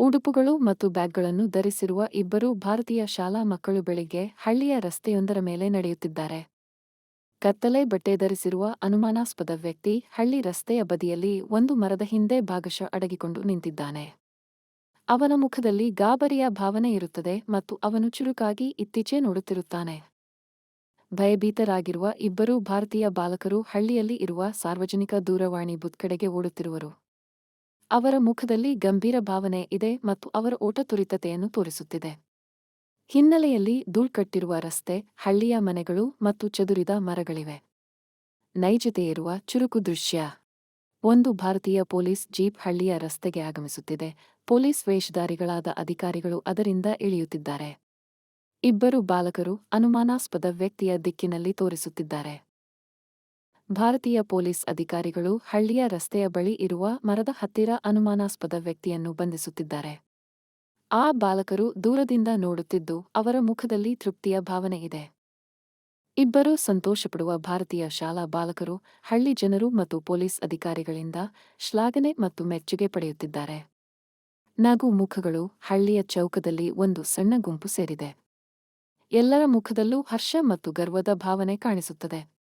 ಉಡುಪುಗಳು ಮತ್ತು ಬ್ಯಾಗ್ಗಳನ್ನು ಧರಿಸಿರುವ ಇಬ್ಬರು ಭಾರತೀಯ ಶಾಲಾ ಮಕ್ಕಳು ಬೆಳಿಗ್ಗೆ ಹಳ್ಳಿಯ ರಸ್ತೆಯೊಂದರ ಮೇಲೆ ನಡೆಯುತ್ತಿದ್ದಾರೆ. ಕತ್ತಲೆ ಬಟ್ಟೆ ಧರಿಸಿರುವ ಅನುಮಾನಾಸ್ಪದ ವ್ಯಕ್ತಿ ಹಳ್ಳಿ ರಸ್ತೆಯ ಬದಿಯಲ್ಲಿ ಒಂದು ಮರದ ಹಿಂದೆ ಭಾಗಶಃ ಅಡಗಿಕೊಂಡು ನಿಂತಿದ್ದಾನೆ. ಅವನ ಮುಖದಲ್ಲಿ ಗಾಬರಿಯ ಭಾವನೆ ಇರುತ್ತದೆ ಮತ್ತು ಅವನು ಚುರುಕಾಗಿ ಇತ್ತೀಚೆ ನೋಡುತ್ತಿರುತ್ತಾನೆ. ಭಯಭೀತರಾಗಿರುವ ಇಬ್ಬರು ಭಾರತೀಯ ಬಾಲಕರು ಹಳ್ಳಿಯಲ್ಲಿ ಇರುವ ಸಾರ್ವಜನಿಕ ದೂರವಾಣಿ ಬುತ್ಕಡೆಗೆ ಓಡುತ್ತಿರುವರು. ಅವರ ಮುಖದಲ್ಲಿ ಗಂಭೀರ ಭಾವನೆ ಇದೆ ಮತ್ತು ಅವರ ಓಟ ತುರಿತತೆಯನ್ನು ತೋರಿಸುತ್ತಿದೆ. ಹಿನ್ನೆಲೆಯಲ್ಲಿ ಧೂಳ್ಕಟ್ಟಿರುವ ರಸ್ತೆ, ಹಳ್ಳಿಯ ಮನೆಗಳು ಮತ್ತು ಚದುರಿದ ಮರಗಳಿವೆ. ನೈಜತೆಯಿರುವ ಚುರುಕು ದೃಶ್ಯ. ಒಂದು ಭಾರತೀಯ ಪೊಲೀಸ್ ಜೀಪ್ ಹಳ್ಳಿಯ ರಸ್ತೆಗೆ ಆಗಮಿಸುತ್ತಿದೆ. ಪೊಲೀಸ್ ವೇಷಧಾರಿಗಳಾದ ಅಧಿಕಾರಿಗಳು ಅದರಿಂದ ಇಳಿಯುತ್ತಿದ್ದಾರೆ. ಇಬ್ಬರು ಬಾಲಕರು ಅನುಮಾನಾಸ್ಪದ ವ್ಯಕ್ತಿಯ ದಿಕ್ಕಿನಲ್ಲಿ ತೋರಿಸುತ್ತಿದ್ದಾರೆ. ಭಾರತೀಯ ಪೊಲೀಸ್ ಅಧಿಕಾರಿಗಳು ಹಳ್ಳಿಯ ರಸ್ತೆಯ ಬಳಿ ಇರುವ ಮರದ ಹತ್ತಿರ ಅನುಮಾನಾಸ್ಪದ ವ್ಯಕ್ತಿಯನ್ನು ಬಂಧಿಸುತ್ತಿದ್ದಾರೆ. ಆ ಬಾಲಕರು ದೂರದಿಂದ ನೋಡುತ್ತಿದ್ದು ಅವರ ಮುಖದಲ್ಲಿ ತೃಪ್ತಿಯ ಭಾವನೆ ಇದೆ. ಇಬ್ಬರು ಸಂತೋಷಪಡುವ ಭಾರತೀಯ ಶಾಲಾ ಬಾಲಕರು ಹಳ್ಳಿ ಜನರು ಮತ್ತು ಪೊಲೀಸ್ ಅಧಿಕಾರಿಗಳಿಂದ ಶ್ಲಾಘನೆ ಮತ್ತು ಮೆಚ್ಚುಗೆ ಪಡೆಯುತ್ತಿದ್ದಾರೆ. ನಗು ಮುಖಗಳು ಹಳ್ಳಿಯ ಚೌಕದಲ್ಲಿ ಒಂದು ಸಣ್ಣ ಗುಂಪು ಸೇರಿದೆ. ಎಲ್ಲರ ಮುಖದಲ್ಲೂ ಹರ್ಷ ಮತ್ತು ಗರ್ವದ ಭಾವನೆ ಕಾಣಿಸುತ್ತದೆ.